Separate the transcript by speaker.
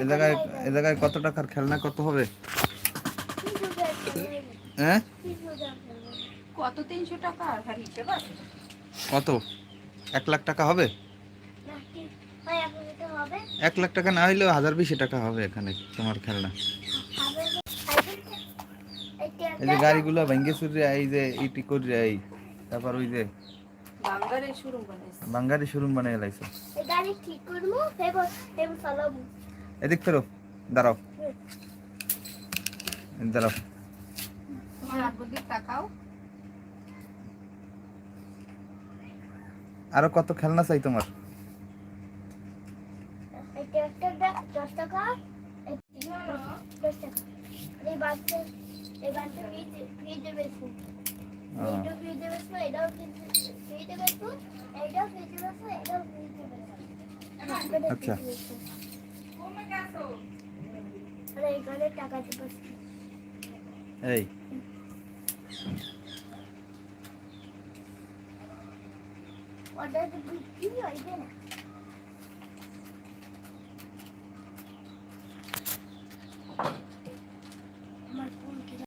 Speaker 1: এ জায়গায় এ জায়গায় কত টাকার খেলনা কত হবে? হ্যাঁ?
Speaker 2: কত তিনশো টাকা
Speaker 1: এক লাখ টাকা হবে?
Speaker 3: হবে।
Speaker 1: এক লাখ টাকা না হইলেও হাজার বিশে টাকা হবে এখানে তোমার খেলনা। এই যে গাড়িগুলো ভেঙ্গে চুরি এই যে ইটি করি এই তারপর ওই যে
Speaker 2: বানাইছে।
Speaker 1: বাঙ্গারি শোরুম লাইছে।
Speaker 3: গাড়ি ঠিক চালাবো
Speaker 1: এদিক ফেরো দাঁড়াও। দাঁড়াও।
Speaker 2: তোমার আব্বুর দিক তাকাও।
Speaker 1: আরও কত খেলনা চাই তোমার?
Speaker 3: এই
Speaker 1: আচ্ছা। এই
Speaker 3: অর্ডার বিক্রি হইবে না